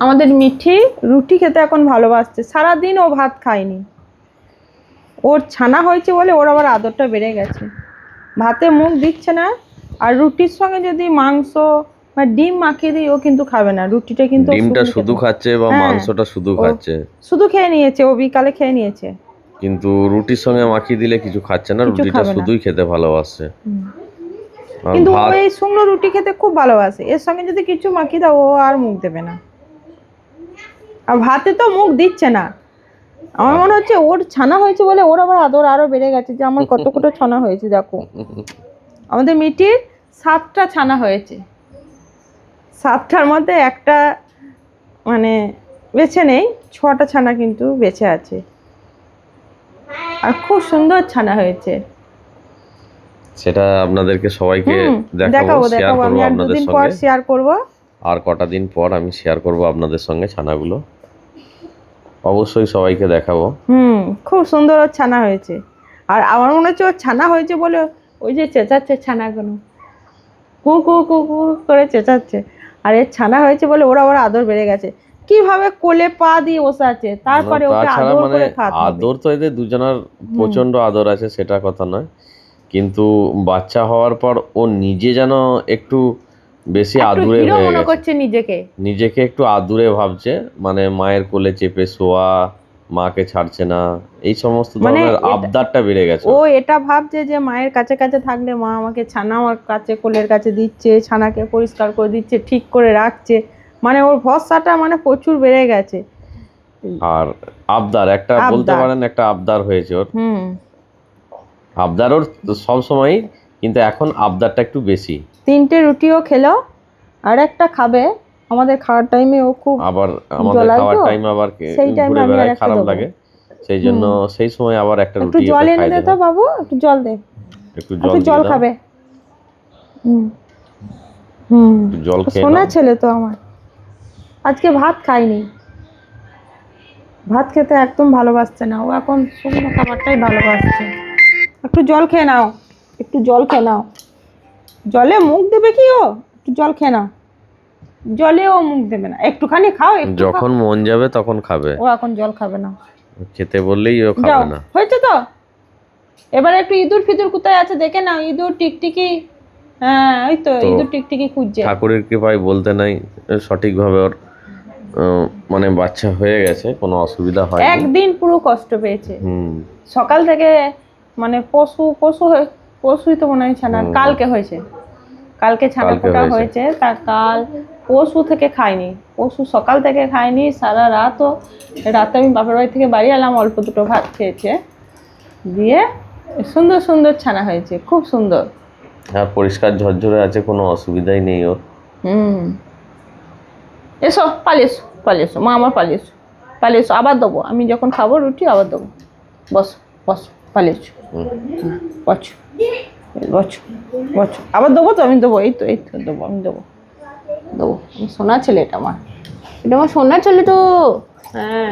আমাদের মিঠি রুটি খেতে এখন ভালোবাসছে। সারাদিন ও ভাত খায়নি। ওর ছানা হয়েছে বলে ওর আবার আদরটা বেড়ে গেছে। ভাতে মুখ দিচ্ছে না। আর রুটির সঙ্গে যদি মাংস বা ডিম মাখিয়ে দিই ও কিন্তু খাবে না। রুটিটা কিন্তু ডিমটা শুধু খাচ্ছে বা হ্যাঁ। মাংসটা শুধু খাচ্ছে? শুধু খেয়ে নিয়েছে। ও বিকালে খেয়ে নিয়েছে। কিন্তু রুটির সঙ্গে মাখিয়ে দিলে কিছু খাচ্ছে না। রুটিটা শুধুই খেতে ভালোবাসছে। কিন্তু ও এই শুকনো রুটি খেতে খুব ভালোবাসে। এর সঙ্গে যদি কিছু মাখিয়ে দাও ও আর মুখ দেবে না। আর ভাতে তো মুখ দিচ্ছে না। আমার মনে হচ্ছে ওর ছানা হয়েছে বলে ওর আবার আদর আরও বেড়ে গেছে যে আমার কত কত ছানা হয়েছে দেখো। আমাদের মিটির সাতটা ছানা হয়েছে। সাতটার মধ্যে একটা মানে বেছে নেই ছটা ছানা কিন্তু বেঁচে আছে। আর খুব সুন্দর ছানা হয়েছে। সেটা আপনাদেরকে সবাইকে দেখাবো শেয়ার আমি করব আপনাদের দুদিন পর সঙ্গে। শেয়ার করব। আর কটা দিন পর আমি শেয়ার করব আপনাদের সঙ্গে ছানাগুলো। অবশ্যই সবাইকে দেখাবো। হুম খুব সুন্দর ওর ছানা হয়েছে। আর আমার মনে হচ্ছে ওর ছানা হয়েছে বলে ওই যে চেঁচাচ্ছে ছানাগুলো। কু কু কু কু করে চেঁচাচ্ছে। আর এর ছানা হয়েছে বলে ওরা ওরা আদর বেড়ে গেছে। কীভাবে কোলে পা দিয়ে বসে আছে তারপরে ওকে আদর মানে করে খাওয়াতে আদর তো এদের দুজনের প্রচণ্ড আদর আছে সেটা কথা নয়। কিন্তু বাচ্চা হওয়ার পর ও নিজে যেন একটু বেশি আদুরে হয়ে গেছে। করছে নিজেকে। নিজেকে একটু আদুরে ভাবছে মানে মায়ের কোলে চেপে শোয়া মাকে ছাড়ছে না এই সমস্ত মানে ধরনের আবদারটা বেড়ে গেছে। ও এটা ভাবছে যে মায়ের কাছে কাছে থাকলে মা আমাকে ছানা আমার কাছে কোলের কাছে দিচ্ছে ছানাকে পরিষ্কার করে দিচ্ছে ঠিক করে রাখছে। মানে ওর ভরসাটা মানে প্রচুর বেড়ে গেছে। আর আবদার একটা বলতে পারেন একটা আবদার হয়েছে ওর। হুম। আবদার ওর সব সময় কিন্তু এখন আবদারটা একটু বেশি। তিনটে রুটিও খেলো আর একটা খাবে। আমাদের খাওয়ার টাইমে ও খুব আবার আমাদের খাওয়ার টাইম আবার সেই ঘুরে আমি আরেকটা খারাপ লাগে। সেই জন্য সেই সময় আবার একটা রুটি একটু জল এনে দে তো বাবু একটু জল দে। একটু জল একটু জল খাবে। হুম। হুম। জল খেয়ে সোনা ছেলে তো আমার। আজকে ভাত খাইনি ভাত খেতে একদম ভালোবাসছে না। ও এখন শুকনো খাবারটাই ভালোবাসছে। একটু জল খেয়ে নাও। একটু জল খেয়ে নাও। জলে মুখ দেবে কি ও? একটু জল খেয়ে নাও। জলে ও মুখ দেবে না। একটুখানি খাও যখন মন যাবে তখন খাবে। ও এখন জল খাবে না। খেতে বললেই ও খাবে না। হয়েছে তো? এবারে একটু ইঁদুর ফিদুর কোথায় আছে দেখে নাও। ইঁদুর টিকটিকি হ্যাঁ ওই তো ইঁদুর টিকটিকি খুঁজছে। ঠাকুরের কৃপায় বলতে নাই সঠিকভাবে ওর মানে বাচ্চা হয়ে গেছে কোনো অসুবিধা হয়নি। একদিন পুরো কষ্ট পেয়েছে। হুম। সকাল থেকে মানে পশু পশু হয়ে পশুই তো মনে হয় হুম। কালকে হয়েছে। কালকে ছানা ফোটা হয়েছে। তা কাল পশু থেকে খায়নি পশু সকাল থেকে খায়নি সারা রাতও। রাতে আমি বাপের বাড়ি থেকে বাড়ি এলাম অল্প দুটো ভাত খেয়েছে। দিয়ে সুন্দর সুন্দর ছানা হয়েছে খুব সুন্দর। হ্যাঁ পরিষ্কার ঝরঝরে আছে কোনো অসুবিধাই নেই ওর। হুম। এসো পালিয়ে এসো পালিয়ে এসো মা আমার পালিয়ে এসো পালিয়ে এসো আবার দেবো। আমি যখন খাব রুটি আবার দেবো। বস বস পালিয়ে এসো হুম। বছ বছ বছ আবার দেবো তো আমি দেবো এই তো এই তো দেবো আমি দেবো। দেবো। আমি সোনা ছেলে এটা আমার। এটা আমার সোনা ছেলে তো। হ্যাঁ।